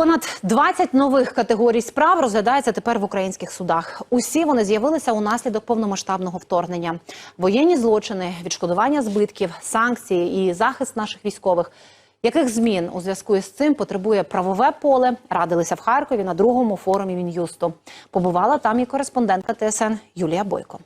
Понад 20 нових категорій справ розглядається тепер в українських судах. Усі вони з'явилися унаслідок повномасштабного вторгнення. Воєнні злочини, відшкодування збитків, санкції і захист наших військових. Яких змін у зв'язку із цим потребує правове поле? Радилися в Харкові на другому форумі Мін'юсту. Побувала там і кореспондентка ТСН Юлія Бойко.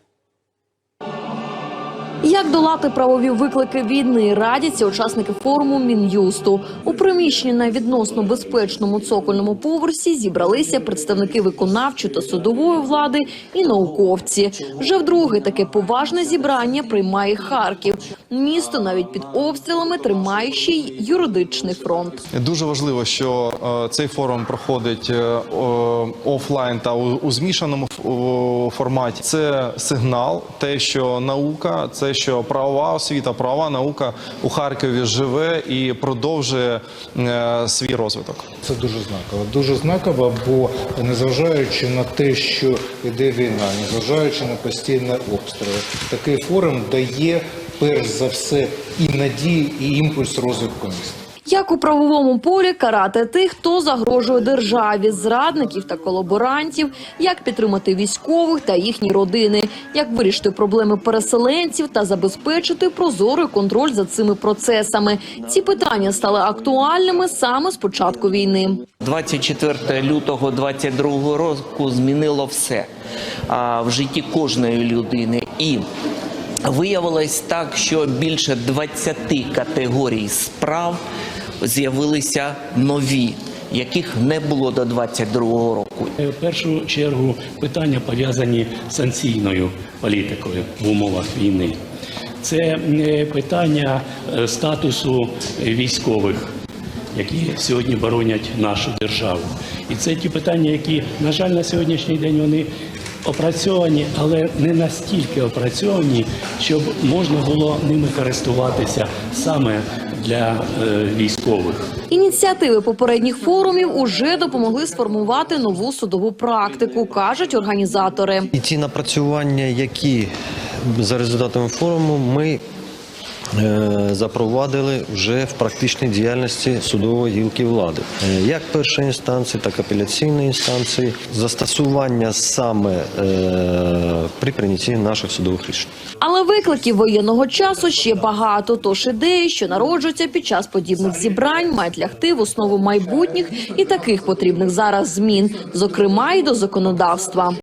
Як долати правові виклики війни, радяться учасники форуму Мін'юсту. У приміщенні на відносно безпечному цокольному поверсі зібралися представники виконавчої та судової влади і науковці. Вже вдруге таке поважне зібрання приймає Харків. Місто навіть під обстрілами тримає й юридичний фронт. Дуже важливо, що е, цей форум проходить е, офлайн та у, змішаному форматі. Це сигнал, те, що наука, це що правова освіта, правова наука у Харкові живе і продовжує е, свій розвиток. Це дуже знаково. Дуже знаково, бо незважаючи на те, що йде війна, незважаючи на постійні обстріли, такий форум дає перш за все і надії, і імпульс розвитку міста. Як у правовому полі карати тих, хто загрожує державі, зрадників та колаборантів, як підтримати військових та їхні родини, як вирішити проблеми переселенців та забезпечити прозорий контроль за цими процесами. Ці питання стали актуальними саме з початку війни. 24 лютого 22 року змінило все в житті кожної людини. І виявилось так, що більше 20 категорій справ з'явилися нові, яких не було до 22 року. В першу чергу питання пов'язані з санкційною політикою в умовах війни. Це е, питання е, статусу військових, які сьогодні боронять нашу державу. І це ті питання, які, на жаль, на сьогоднішній день вони опрацьовані, але не настільки опрацьовані, щоб можна було ними користуватися саме для е, військових. Ініціативи попередніх форумів уже допомогли сформувати нову судову практику, кажуть організатори. І ті напрацювання, які за результатами форуму ми запровадили вже в практичній діяльності судової гілки влади, Е, як першої інстанції, так і апеляційної інстанції, застосування саме е, при прийнятті наших судових рішень. Але викликів воєнного часу ще багато. Тож ідеї, що народжуються під час подібних зібрань, мають лягти в основу майбутніх і таких потрібних зараз змін, зокрема й до законодавства.